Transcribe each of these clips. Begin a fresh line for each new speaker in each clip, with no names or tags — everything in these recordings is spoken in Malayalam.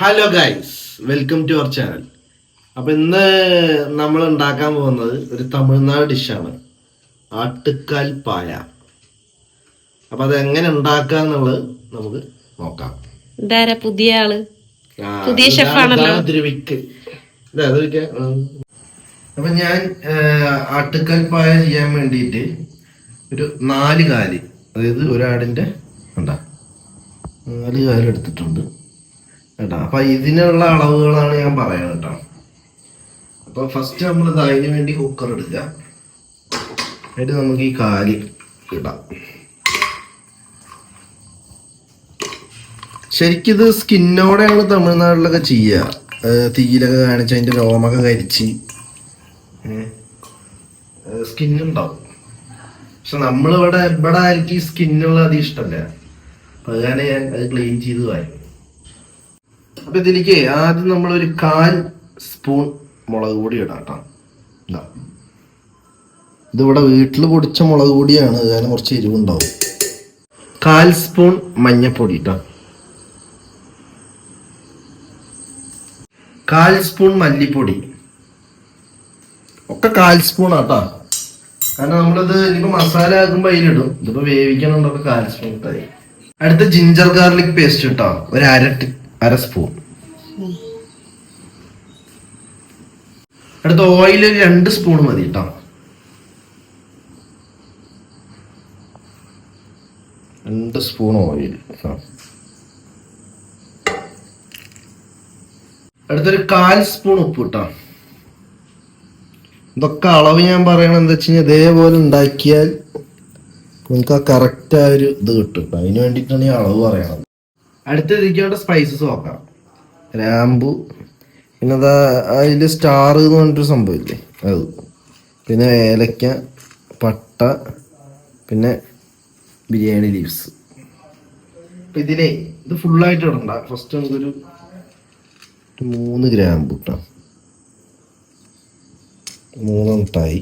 Hello guys welcome to our channel അപ്പൊ ഇന്ന് നമ്മൾ ഉണ്ടാക്കാൻ പോകുന്നത് ഒരു തമിഴ്നാട് ഡിഷാണ്. ആട്ടുക്കാൽ പായ. അപ്പൊ അത് എങ്ങനെ ഉണ്ടാക്കാന്നുള്ളത് നമുക്ക് നോക്കാം.
ഇതാരാ പുതിയ
ആൾ.
പുതിയ
ദ്രവിക്ക്. അപ്പൊ ഞാൻ ആട്ടുക്കാൽ പായ ചെയ്യാൻ വേണ്ടിയിട്ട് ഒരു നാല് കാലി അതായത് ഒരാടിന്റെ ഉണ്ടാ നാല് കാൽ എടുത്തിട്ടുണ്ട്. കേട്ടോ. അപ്പൊ ഇതിനുള്ള അളവുകളാണ് ഞാൻ പറയുന്നത് കേട്ടോ. അപ്പൊ ഫസ്റ്റ് നമ്മൾ അതിന് വേണ്ടി കുക്കർ എടുക്കുക. എന്നിട്ട് നമുക്ക് ഈ കാൽ ഇടാം. ഇത് സ്കിന്നോടെയാണ് തമിഴ്നാട്ടിലൊക്കെ ചെയ്യുക. തീയിലൊക്കെ കാണിച്ച് അതിന്റെ രോമൊക്കെ കരിച്ച്. സ്കിന്നുണ്ടാവും. പക്ഷെ നമ്മളിവിടെ ഇവിടെ ആയിരിക്കും ഈ സ്കിന്നുള്ള അധികം ഇഷ്ടമല്ല അതുകാരണം ഞാൻ അത് ക്ലീൻ ചെയ്ത് വായും അപ്പൊ ഇതിലേക്ക് ആദ്യം നമ്മൾ ഒരു കാൽ സ്പൂൺ മുളക് പൊടി ഇടാം ഇതിവിടെ വീട്ടിൽ പൊടിച്ച മുളക് പൊടിയാണ് അതിന് കുറച്ച് എരിവുണ്ടാവും. കാൽ സ്പൂൺ മഞ്ഞപ്പൊടി കേട്ടോ കാൽ സ്പൂൺ മല്ലിപ്പൊടി. ഒക്കെ കാൽ സ്പൂൺ ആട്ടാ. കാരണം നമ്മളിത് ഇനിയിപ്പോ മസാല ആക്കുമ്പോ അതിലിടും. ഇതിപ്പോ വേവിക്കണോണ്ടൊക്കെ കാൽ സ്പൂൺ ഇട്ടായി അടുത്ത ജിഞ്ചർ ഗാർലിക് പേസ്റ്റ് കേട്ടോ ഒരു അര അര സ്പൂൺ അടുത്ത ഓയിൽ ഒരു രണ്ട് സ്പൂൺ മതി കേട്ടോ രണ്ട് സ്പൂൺ ഓയിൽ അടുത്തൊരു കാൽ സ്പൂൺ ഉപ്പ് കേട്ടോ ഇതൊക്കെ അളവ് ഞാൻ പറയണത് എന്താ വെച്ച് കഴിഞ്ഞാൽ ഇതേപോലെ ഉണ്ടാക്കിയാൽ നിങ്ങൾക്ക് ആ കറക്റ്റ് ആ ഒരു ഇത് കിട്ടും അതിന് വേണ്ടിയിട്ടാണ് ഈ അളവ് പറയണത്. അടുത്ത ഇതിക്കേണ്ട സ്പൈസസ് നോക്കാം. ഗ്രാമ്പു. പിന്നെ അതാ അതിൽ സ്റ്റാർ എന്ന് പറഞ്ഞിട്ടൊരു സംഭവമില്ലേ അത്. പിന്നെ ഏലക്ക പട്ട പിന്നെ ബിരിയാണി ലീവ്സ് അപ്പം ഇതിലേ ഇത് ഫുള്ളായിട്ട് ഇടണ്ട. ഫസ്റ്റ് നമുക്കൊരു മൂന്ന് ഗ്രാമ്പ് കിട്ടാം മൂന്ന് മിഠായി.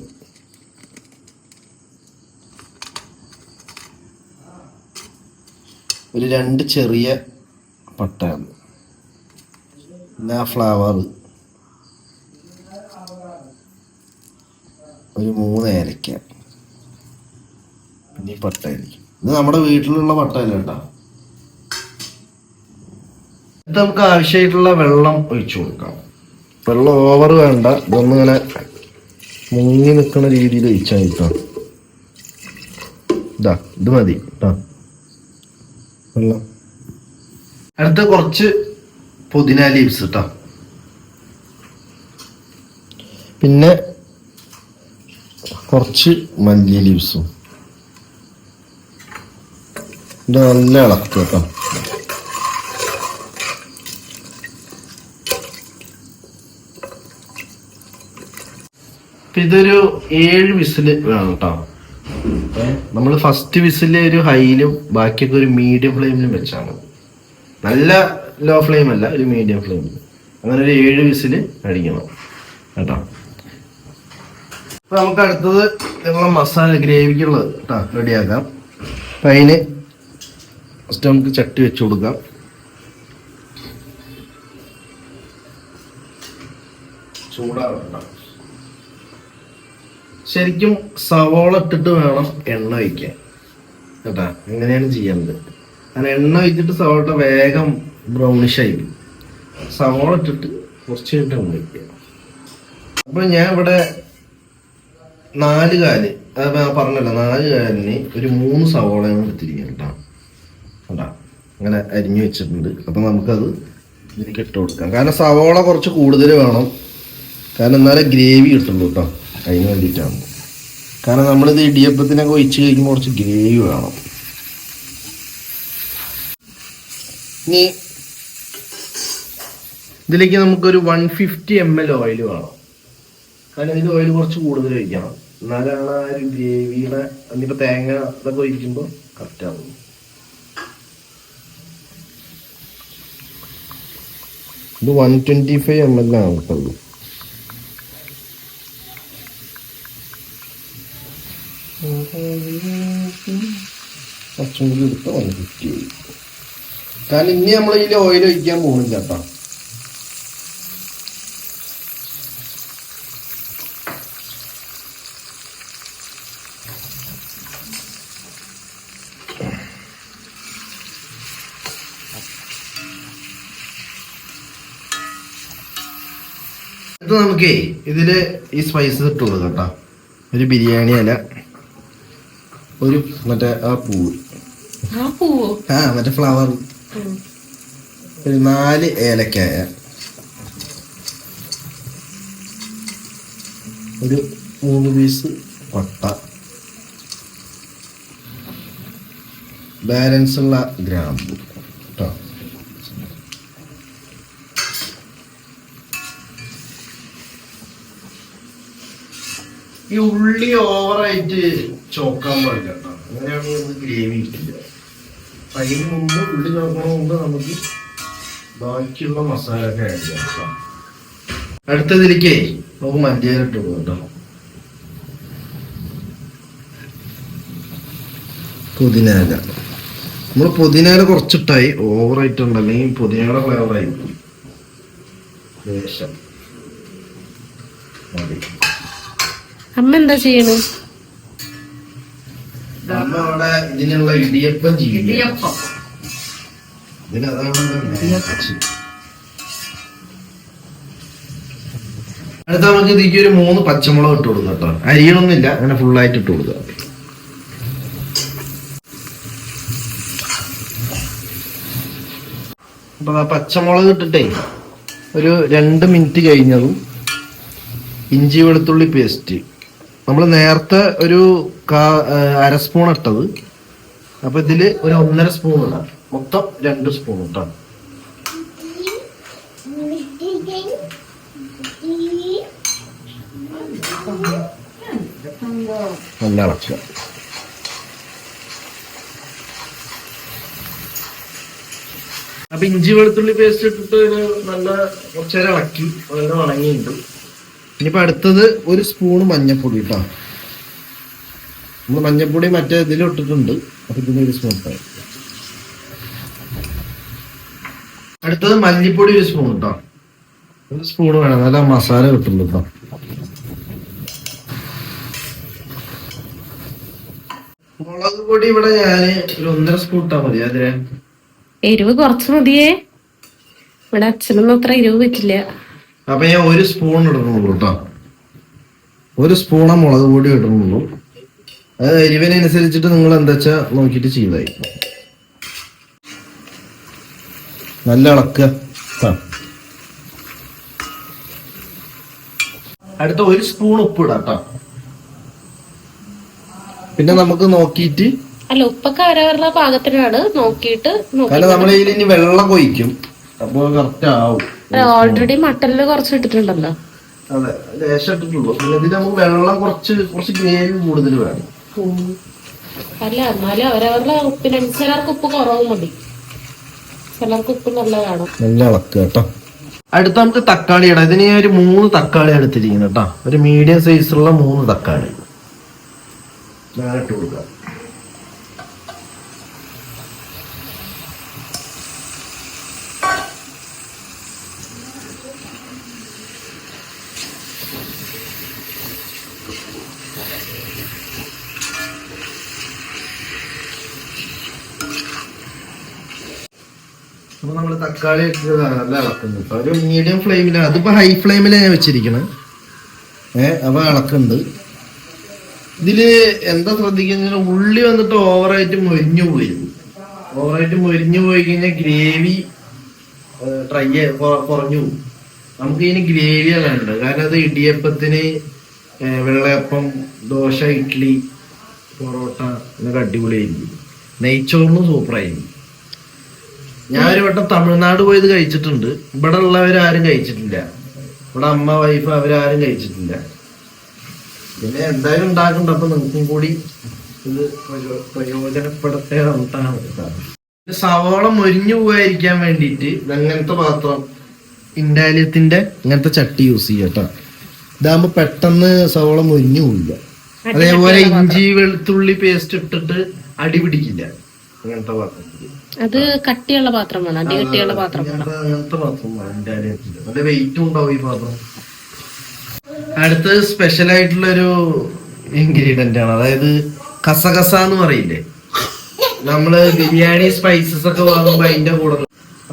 ഒരു രണ്ട് ചെറിയ പട്ടയാണ്. പിന്നെ ആ ഫ്ലവർ ഒരു മൂന്ന് ഏലക്ക. പിന്നെ ഈ പട്ടയായിരിക്കും ഇത് നമ്മുടെ വീട്ടിലുള്ള പട്ടയല്ല കേട്ടോ. ഇത് നമുക്ക് ആവശ്യമായിട്ടുള്ള വെള്ളം ഒഴിച്ചു കൊടുക്കാം. വെള്ളം ഓവർ വേണ്ട. ഇതൊന്നിങ്ങനെ മുങ്ങി നിൽക്കുന്ന രീതിയിൽ ഒഴിച്ചാൽ ഇതാ ഇത് മതി കേട്ടോ. വെള്ളം. അടുത്ത കുറച്ച് പുതിന ലീവ്സ് കേട്ടോ പിന്നെ കുറച്ച് മല്ലി ലീവ്സും ഇത് നല്ല ഇളക്കുക കേട്ടോ. ഇതൊരു ഏഴ് വിസിൽ വേണം കേട്ടോ നമ്മൾ ഫസ്റ്റ് വിസിൽ ഒരു ഹൈയിലും ബാക്കിയൊക്കെ ഒരു മീഡിയം ഫ്ലെയിമിലും വെച്ചാണ് നല്ല ലോ ഫ്ലെയിം അല്ല ഒരു മീഡിയം ഫ്ലെയിമിൽ അങ്ങനെ ഒരു ഏഴ് വിസിൽ അടിക്കണം. കേട്ടോ? അപ്പൊ നമുക്ക് അടുത്തത് ഞങ്ങളെ മസാല ഗ്രേവിക്കുള്ളത് കേട്ടോ റെഡിയാക്കാം അപ്പൊ അതിന് ഫസ്റ്റ് നമുക്ക് ചട്ടി വെച്ച് കൊടുക്കാം. ചൂടാവണ്ട. ശരിക്കും സവോള ഇട്ടിട്ട് വേണം എണ്ണ ഒഴിക്കാൻ. കേട്ടാ അങ്ങനെയാണ് ചെയ്യേണ്ടത്? അങ്ങനെ എണ്ണ ഒഴിച്ചിട്ട് സവോള വേഗം ബ്രൗണിഷ് ആയിരിക്കും. സവോള ഇട്ടിട്ട് കുറച്ച് കഴിഞ്ഞിട്ട് എണ്ണ ഒഴിക്കുക. അപ്പൊ ഞാൻ ഇവിടെ നാല് കാൽ അതായത് പറഞ്ഞല്ലോ നാല് കാലിന് ഒരു മൂന്ന് സവോളയാണ് എടുത്തിരിക്കുന്നത് കേട്ടോ. കേട്ടാ അങ്ങനെ അരിഞ്ഞു വെച്ചിട്ടുണ്ട്. അപ്പൊ നമുക്കത് ഇതിലേക്ക് ഇട്ട് കൊടുക്കാം. കാരണം സവോള കുറച്ച് കൂടുതൽ വേണം. കാരണം എന്നാലേ ഗ്രേവി കിട്ടുള്ളൂ കേട്ടോ. അതിന് വേണ്ടിയിട്ടാണ്. കാരണം നമ്മളിത് ഇടിയപ്പത്തിനൊക്കെ ഒഴിച്ച് കഴിക്കുമ്പോൾ കുറച്ച് ഗ്രേവി വേണം. ഇനി ഇതിലേക്ക് നമുക്കൊരു one fifty M L oil വേണം. കാരണം ഇതിൽ ഓയിൽ കുറച്ച് കൂടുതൽ കഴിക്കണം. എന്നാലാണ് ആ ഒരു ഗ്രേവിയുടെ എന്നിപ്പോൾ തേങ്ങ ഇതൊക്കെ ഒഴിക്കുമ്പോൾ കറക്റ്റ് ആവും ഇത് one twenty five M L ആണ് കിട്ടുള്ളൂ കുറച്ചും കൂടി എടുത്ത് വന്ന് ഫിറ്റ് ചെയ്തു കാരണം ഇനി നമ്മൾ ഇതിൽ ഓയിൽ ഒഴിക്കാൻ പോകുന്നില്ല കേട്ടോ ഇത് നമുക്കേ ഇതിൽ ഈ സ്പൈസ് ഇട്ട് കേട്ടോ ഒരു ബിരിയാണി അല്ല ഒരു മറ്റേ ആ പൂവ്.
ആ
മറ്റേ ഫ്ലവർ ഒരു നാല് ഏലക്കായ. ഒരു മൂന്ന് പീസ് പട്ട ബാലൻസ് ഉള്ള ഗ്രാമ്പു. കേട്ടോ ഈ ഉള്ളി ഓവറായിട്ട് ചോക്കാൻ പാടില്ല കേട്ടോ അങ്ങനെയാണെങ്കിൽ ഗ്രേവി കിട്ടില്ല. അതിന് മുമ്പ് ഉള്ളി ചേർക്കണ മുമ്പ് നമുക്ക് ബാക്കിയുള്ള മസാല ഒക്കെ ആഡ് കേട്ടോ. അടുത്തതിലേക്കേ നമുക്ക് മഞ്ചേരി ഇട്ട് പോകട്ടോ കേട്ടോ പുതിനയില നമ്മൾ പുതിനയില കുറച്ചിട്ടായി ഓവറായിട്ടുണ്ട് അല്ലെങ്കിൽ പുതിനയുടെ ഫ്ലേവറായി മതി.
അമ്മ എന്താ ചെയ്യണു?
അമ്മ അവിടെ ഇതിനുള്ള ഇടിയപ്പം ചെയ്യും
ഇടിയപ്പം.
അടുത്ത നമുക്ക് ഇതിക്ക് ഒരു മൂന്ന് പച്ചമുളക് ഇട്ട് കൊടുക്കാം കേട്ടോ. അരിയണമെന്നില്ല അങ്ങനെ ഫുള്ളായിട്ട് ഇട്ട് കൊടുക്കുക അപ്പൊ ആ പച്ചമുളക് ഇട്ടിട്ടേ ഒരു രണ്ട് മിനിറ്റ് കഴിഞ്ഞതും ഇഞ്ചി വെളുത്തുള്ളി പേസ്റ്റ് നമ്മൾ നേരത്തെ ഒരു അര സ്പൂൺ ഇട്ടത്. അപ്പൊ ഇതിൽ ഒരു ഒന്നര സ്പൂൺ ഇടാം. മൊത്തം രണ്ട് സ്പൂൺ ഇട്ടാണ് നല്ല ഇളക്കുക. അപ്പൊ ഇഞ്ചി വെളുത്തുള്ളി പേസ്റ്റ് ഇട്ടിട്ട് നല്ല കുറച്ചേരം ഇളക്കി. നല്ല ഉണങ്ങിയിട്ടുണ്ട് ഇനിയിപ്പോ അടുത്തത് ഒരു സ്പൂൺ മഞ്ഞപ്പൊടി കേട്ടോ നമ്മൾ മഞ്ഞപ്പൊടി മറ്റേ ഇതിൽ ഇട്ടിട്ടുണ്ട്. അപ്പൊ ഇതിന് ഒരു സ്പൂൺ ഇട്ടായി അടുത്തത് മല്ലിപ്പൊടി ഒരു സ്പൂൺ കേട്ടോ ഒരു സ്പൂൺ വേണം. നല്ല മസാല കിട്ടുള്ളൂ കേട്ടോ മുളക് പൊടി ഇവിടെ ഞാൻ ഒരു ഒന്നര സ്പൂൺ ഇട്ടാ മതി. അതിന്
എരിവ് കുറച്ച് മതിയേ. ഇവിടെ അച്ഛനൊന്നും അത്ര എരിവ് പറ്റില്ല.
അപ്പൊ ഞാൻ ഒരു സ്പൂൺ ഇടണുള്ളൂ കേട്ടോ ഒരു സ്പൂണ മുളക് പൊടി ഇടണുള്ളൂ. അത് എരിവിനനുസരിച്ചിട്ട് നിങ്ങൾ എന്താ വെച്ചാ നോക്കിയിട്ട് ചെയ്തായി നല്ല ഇളക്കുക. അടുത്ത ഒരു സ്പൂൺ ഉപ്പ് ഇടാട്ടോ കേട്ടോ പിന്നെ നമുക്ക് നോക്കിയിട്ട്
അല്ല ഉപ്പൊക്കെ അവരവരുടെ പാകത്തിനാണ് നോക്കിയിട്ട് നോക്കി
കാരണം നമ്മൾ ഇതിൽ ഇനി വെള്ളം കൊയ്ക്കും അപ്പൊ കറക്റ്റ് ആവും.
ഓൾറെഡി മട്ടനിൽ കുറച്ച് ഇട്ടിട്ടുണ്ടല്ലോ.
അതെ ലേശം ഇട്ടിട്ടുള്ളൂ. പിന്നെ ഇതിൽ നമുക്ക് വെള്ളം കുറച്ച് കുറച്ച് ഗ്രേവി കൂടുതൽ വേണം.
അല്ല എന്നാലും അവരവരുടെ ഉപ്പിനനുസരിച്ച് ചിലർക്ക് ഉപ്പ് കുറവ് മതി. ചിലർക്ക് ഉപ്പ് നല്ല വേണം.
നല്ല ഇളക്കുക കേട്ടോ. അടുത്ത നമുക്ക് തക്കാളി ഇടാം. ഇതിന് ഞാൻ ഒരു മൂന്ന് തക്കാളി എടുത്തിരിക്കുന്നു കേട്ടോ. ഒരു മീഡിയം സൈസുള്ള മൂന്ന് തക്കാളി. ഞാൻ ഇട്ട് കൊടുക്കാം. അപ്പൊ നമ്മൾ തക്കാളി ഇട്ട് ഇളക്കുന്നത്. ഒരു മീഡിയം ഫ്ലെയിമിലാണ് അതിപ്പോ ഹൈ ഫ്ലെയിമിലാണ് ഞാൻ വെച്ചിരിക്കണത് ഏഹ് അപ്പൊ ഇളക്കുന്നുണ്ട്. ഇതിൽ എന്താ ശ്രദ്ധിക്കുന്ന ഉള്ളി വന്നിട്ട് ഓവറായിട്ട് മൊരിഞ്ഞു പോയി. ഓവറായിട്ട് മൊരിഞ്ഞു പോയി കഴിഞ്ഞാൽ ഗ്രേവി ട്രൈ കുറഞ്ഞു പോകും നമുക്ക് ഇതിന് ഗ്രേവിയാണ് വേണ്ടത് കാരണം അത് ഇടിയപ്പത്തിന് വെള്ളയപ്പം ദോശ ഇഡ്ഡലി പൊറോട്ട എന്നൊക്കെ അടിപൊളിയായിരിക്കും. നെയ്ച്ചോറിനും സൂപ്പറായിരിക്കും. ഞാനൊരു വട്ടം തമിഴ്നാട് പോയത് കഴിച്ചിട്ടുണ്ട്. ഇവിടെ ഉള്ളവരാരും കഴിച്ചിട്ടില്ല. ഇവിടെ അമ്മ വൈഫ് അവരാരും കഴിച്ചിട്ടില്ല. പിന്നെ എന്തായാലും ഉണ്ടാക്കുന്നുണ്ട് അപ്പൊ നിങ്ങൾക്കും കൂടി ഇത് പ്രയോജനപ്പെടുത്തേ നമുക്കാണ് കേട്ടോ. മൊരിഞ്ഞു പോകാതിരിക്കാൻ വേണ്ടിയിട്ട് അങ്ങനത്തെ പാത്രം? ഇൻഡാലിയത്തിന്റെ ഇങ്ങനത്തെ ചട്ടി യൂസ് ചെയ്യാം കേട്ടോ. ഇതാകുമ്പോ പെട്ടെന്ന് സവോള മുരിഞ്ഞു പോവില്ല. അതേപോലെ ഇഞ്ചി വെളുത്തുള്ളി പേസ്റ്റ് ഇട്ടിട്ട് അടി പിടിക്കില്ല. അങ്ങനത്തെ പാത്രത്തിൽ
അത് കട്ടിയുള്ള പാത്രം വേണം അടി കട്ടിയുള്ള പാത്രം വേണം.
അങ്ങനത്തെ പാത്രം നല്ല വെയിറ്റും ഉണ്ടാവും ഈ പാത്രം. അടുത്തത് സ്പെഷ്യൽ ആയിട്ടുള്ള ഒരു ഇൻഗ്രീഡിയന്റ് ആണ്. അതായത് കസകസ എന്ന് പറയില്ലേ? നമ്മൾ ബിരിയാണി സ്പൈസസ് ഒക്കെ വാങ്ങുമ്പോ അതിന്റെ കൂടെ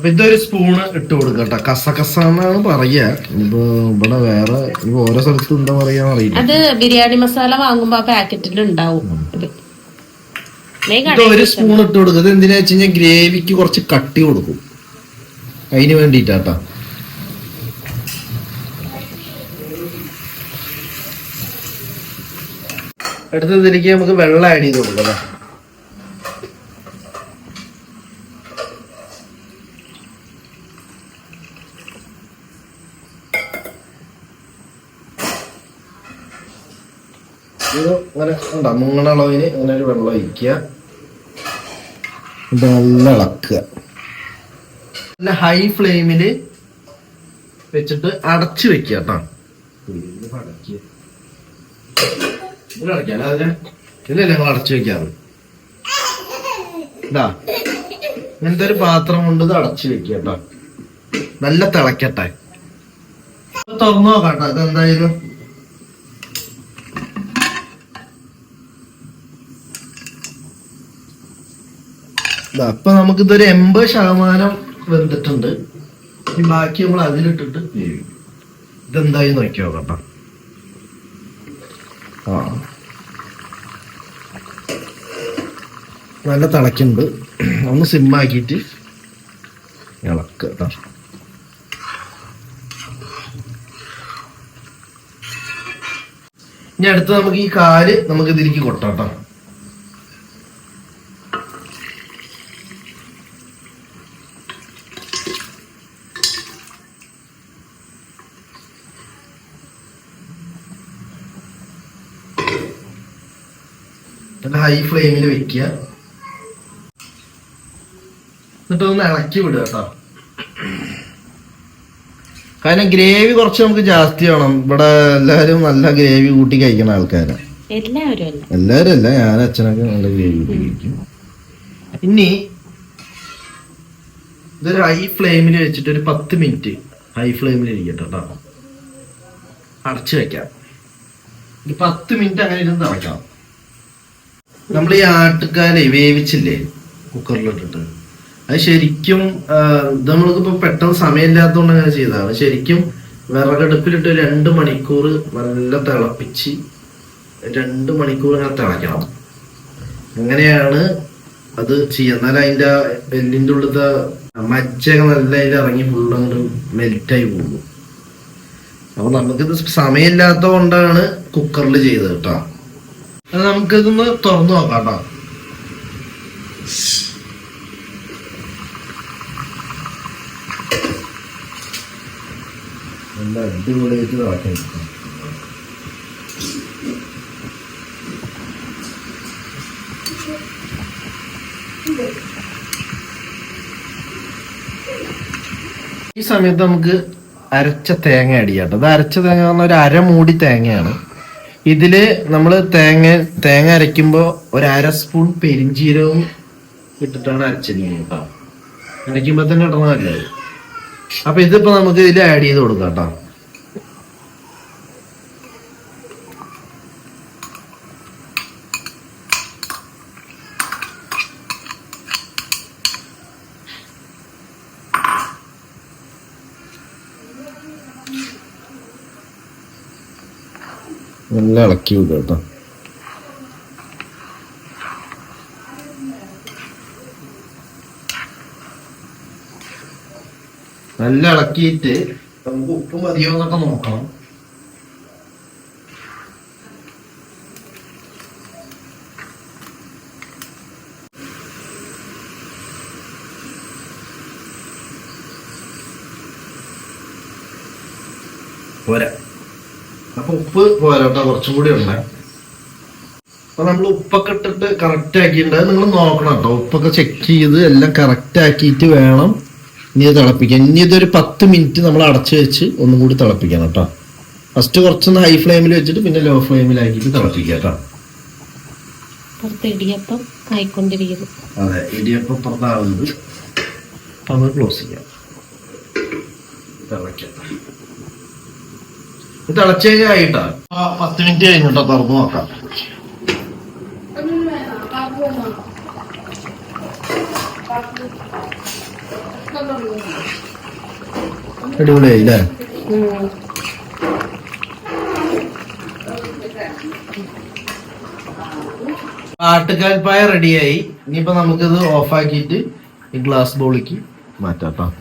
അപ്പൊ ഇതൊരു സ്പൂണ് ഇട്ട് കൊടുക്കട്ടെ. കസകസ എന്നാണ് പറയുക ഇത് ഇവിടെ വേറെ ഇപ്പൊ ഓരോ സ്ഥലത്ത് എന്താ പറയാന്ന് അറിയില്ല.
അത് ബിരിയാണി മസാല വാങ്ങുമ്പോ ആ പാക്കറ്റിൽ ഉണ്ടാവും.
ഒരു സ്പൂൺ ഇട്ട് കൊടുക്കുക ഇത് എന്തിനാ വെച്ച് കഴിഞ്ഞാൽ ഗ്രേവിക്ക് കുറച്ച് കട്ടി കൊടുക്കും. അതിന് വേണ്ടിട്ടാട്ടാ അടുത്തതിലേക്ക് നമുക്ക് വെള്ളം ആഡ് ചെയ്ത് കൊടുക്കാം ദാ. ഇത് അങ്ങനെ ഉണ്ടോ മൂങ്ങണ അളവിന് അങ്ങനെ ഒരു വെള്ളം ഒഴിക്കുക. ഇത് നല്ല ഇളക്കുക. നല്ല ഹൈ ഫ്ലെയിമിൽ വെച്ചിട്ട് അടച്ചു വെക്കുക കേട്ടോ. അടയ്ക്കാം അതിന് ഇല്ലല്ലേ ഞങ്ങൾ അടച്ചു വെക്കാറ്. ഇതാ. ഇങ്ങനത്തെ ഒരു പാത്രം കൊണ്ട് ഇത് അടച്ചു വെക്കുക കേട്ടോ. നല്ല തിളക്കട്ടെ. തുറന്നു നോക്കാം കേട്ടോ ഇതെന്തായാലും. ദാ, അപ്പൊ നമുക്ക് ഇതൊരു എൺപത് ശതമാനം വെന്തിട്ടുണ്ട്. ഇനി ബാക്കി നമ്മൾ അതിലിട്ടിട്ട് ഇതെന്തായി നോക്കി നോക്കട്ടോ ആ. നല്ല തിളക്കുണ്ട്. ഒന്ന് സിമ്മാക്കിയിട്ട് ഇളക്കുക കേട്ടോ ഇനി അടുത്ത് നമുക്ക് ഈ കാൽ നമുക്ക് ഇതിലേക്ക് എന്നിട്ട് ഹൈ ഫ്ലെയിമിൽ വെക്കുക. എന്നിട്ട് ഒന്ന് ഇളക്കി വിടുക കേട്ടോ. കാരണം ഗ്രേവി കുറച്ച് നമുക്ക് ജാസ്തി വേണം. ഇവിടെ എല്ലാവരും നല്ല ഗ്രേവി കൂട്ടി കഴിക്കുന്ന ആൾക്കാരാണ്
എല്ലാവരും അല്ല?
ഞാൻ അച്ഛനൊക്കെ നല്ല ഗ്രേവി കൂട്ടി കഴിക്കും. ഇനി ഇതൊരു ഹൈ ഫ്ലെയിമിൽ വെച്ചിട്ട് ഒരു പത്ത് മിനിറ്റ് ഹൈ ഫ്ലെയിമിൽ ഇരിക്കട്ടെ കേട്ടോ. അടച്ചു വെക്കാം. ഒരു പത്ത് മിനിറ്റ് അങ്ങനെ ഇരുന്ന് തിളക്കാം നമ്മൾ ഈ ആട്ടുകാലെ വേവിച്ചില്ലേ? കുക്കറിലിട്ടിട്ട്. അത് ശരിക്കും ആ, ഇത് നമ്മൾക്കിപ്പോ പെട്ടെന്ന് സമയമില്ലാത്തതുകൊണ്ട് അങ്ങനെ ചെയ്തതാണ്. ശരിക്കും വിറകടുപ്പിലിട്ട് രണ്ട് മണിക്കൂർ നല്ല തിളപ്പിച്ച് രണ്ട് മണിക്കൂർ അങ്ങനെ തിളയ്ക്കണം. അങ്ങനെയാണ് അത് ചെയ്യുക. എന്നാലും അതിന്റെ എല്ലിന്റെ ഉള്ളിലത്തെ മജ്ജയൊക്കെ നല്ല അതിൽ ഇറങ്ങി ഫുള്ള് അങ്ങോട്ട് മെൽറ്റായി പോകും. അപ്പൊ നമുക്കിത് സമയമില്ലാത്ത കൊണ്ടാണ് കുക്കറിൽ ചെയ്തത് കേട്ടോ. നമുക്കിതൊന്ന് തുറന്നു നോക്കാം കേട്ടോ ഈ സമയത്ത് നമുക്ക് അരച്ച തേങ്ങ അടിയാട്ടോ അത്. അരച്ച തേങ്ങ എന്ന് പറഞ്ഞാൽ ഒരു അരമൂടി തേങ്ങയാണ്. ഇതിൽ നമ്മൾ തേങ്ങ തേങ്ങ അരയ്ക്കുമ്പോൾ ഒരു അര സ്പൂൺ പെരിഞ്ചീരവും ഇട്ടിട്ടാണ് അരച്ചിരിക്കുന്നത് കേട്ടോ. അരയ്ക്കുമ്പോൾ തന്നെ ഇടണമല്ലേ അപ്പൊ ഇതിപ്പോ നമുക്ക് ഇതിൽ ആഡ് ചെയ്ത് കൊടുക്കാം കേട്ടോ. നല്ല ഇളക്കി വിടുക കേട്ടോ. നല്ല ഇളക്കിയിട്ട് നമുക്ക് ഉപ്പ് മതിയോ എന്നൊക്കെ നോക്കണം. പോരാ. അപ്പൊ ഉപ്പ് പോരാട്ടോ കുറച്ചും കൂടി ഉണ്ട്. അപ്പൊ നമ്മൾ ഉപ്പൊക്കെ ഇട്ടിട്ട് കറക്റ്റ് ആക്കിയിട്ടുണ്ട്. അത് നിങ്ങൾ നോക്കണം കേട്ടോ ഉപ്പൊക്കെ ചെക്ക് ചെയ്ത് എല്ലാം കറക്റ്റ് ആക്കിയിട്ട് വേണം ഇനി തിളപ്പിക്കാൻ. ഇനി ഇതൊരു പത്ത് മിനിറ്റ് നമ്മൾ അടച്ച് വെച്ച് ഒന്നും കൂടി തിളപ്പിക്കണം കേട്ടോ. ഫസ്റ്റ് കുറച്ചൊന്ന് ഹൈ ഫ്ലെയിമിൽ വെച്ചിട്ട് പിന്നെ ലോ ഫ്ലെയിമിലാക്കിയിട്ട് തിളപ്പിക്കുക കേട്ടോ.
പുറത്ത് ഇടിയപ്പം ആയിക്കൊണ്ടിരിക്കുന്നു.
അതെ ഇടിയപ്പം പുറത്താവുന്നത്. നമ്മൾ ക്ലോസ് ചെയ്യാം. തിളയ്ക്കാം ഇത് തിളച്ചു കഴിഞ്ഞാൽ ആയിട്ടാ ആ പത്ത് മിനിറ്റ് കഴിഞ്ഞിട്ടോ തുറന്നു നോക്കാം അടിപൊളിയായി അല്ലേ. ആട്ടുകാൽപ്പായ റെഡിയായി ഇനിയിപ്പോ നമുക്കിത് ഓഫാക്കിയിട്ട് ഈ ഗ്ലാസ് ബോളിക്ക് മാറ്റാം.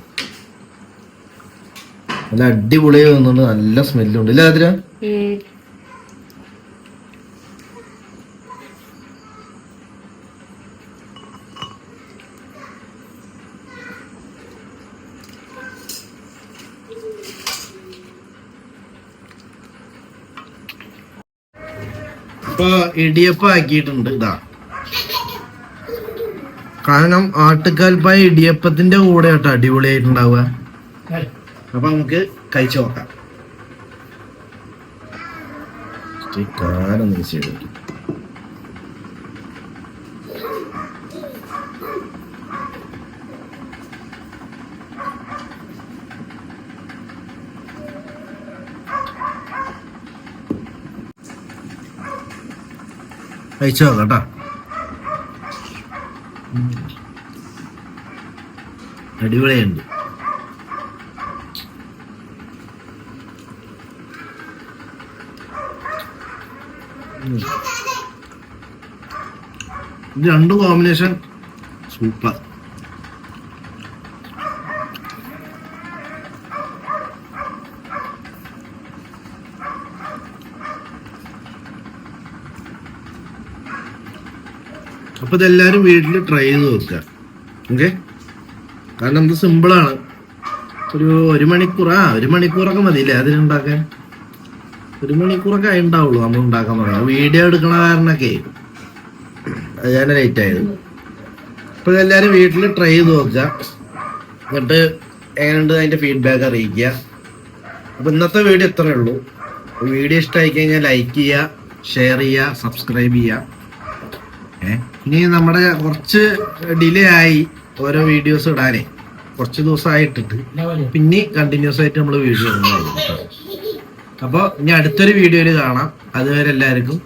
നല്ല അടിപൊളിയായി നല്ല സ്മെല്ലുണ്ട് ഇല്ല അതിര. ഇപ്പൊ ഇടിയപ്പം ആക്കിയിട്ടുണ്ട്. ഇതാ. കാരണം ആട്ടുകാൽപ്പായ ഇടിയപ്പത്തിന്റെ കൂടെ ആട്ടോ അടിപൊളിയായിട്ടുണ്ടാവുക. അപ്പൊ നമുക്ക് കഴിച്ചു നോക്കാം. ഒന്ന് ചെയ്ത് കഴിച്ചു നോക്കാം കേട്ടോ. അടിപൊളിയുണ്ട്. ഇത് രണ്ടും കോമ്പിനേഷൻ സൂപ്പർ അപ്പൊ ഇതെല്ലാരും വീട്ടിൽ ട്രൈ ചെയ്ത് നോക്കുക. ഓക്കെ കാരണം ഇത് സിമ്പിളാണ് ഒരു ഒരു മണിക്കൂർ ആ ഒരു മണിക്കൂറൊക്കെ മതിയില്ലേ അതിനുണ്ടാക്കാൻ? ഒരു മണിക്കൂറൊക്കെ ഉണ്ടാവുള്ളൂ നമ്മൾ ഉണ്ടാക്കാൻ പറയാം വീഡിയോ എടുക്കണ കാരണൊക്കെ. അത് ഞാൻ ലേറ്റ് ആയത്. അപ്പൊ എല്ലാരും വീട്ടിൽ ട്രൈ ചെയ്ത് നോക്കുക. എന്നിട്ട് എങ്ങനെയുണ്ട് അതിന്റെ ഫീഡ്ബാക്ക് അറിയിക്കുക. അപ്പൊ ഇന്നത്തെ വീഡിയോ ഇത്രയേ ഉള്ളൂ. വീഡിയോ ഇഷ്ടമായി കഴിഞ്ഞാൽ ലൈക്ക് ചെയ്യുക ഷെയർ ചെയ്യുക സബ്സ്ക്രൈബ് ചെയ്യുക. ഏഹ് ഇനി നമ്മുടെ കുറച്ച് ഡിലേ ആയി ഓരോ വീഡിയോസ് ഇടാനേ. കുറച്ച് ദിവസമായിട്ടിട്ട് പിന്നെ കണ്ടിന്യൂസ് ആയിട്ട് നമ്മൾ വീഡിയോ ഇടുന്നതായിരിക്കും. അപ്പോൾ ഇനി അടുത്തൊരു വീഡിയോയിൽ കാണാം. അതുവരെ എല്ലാവർക്കും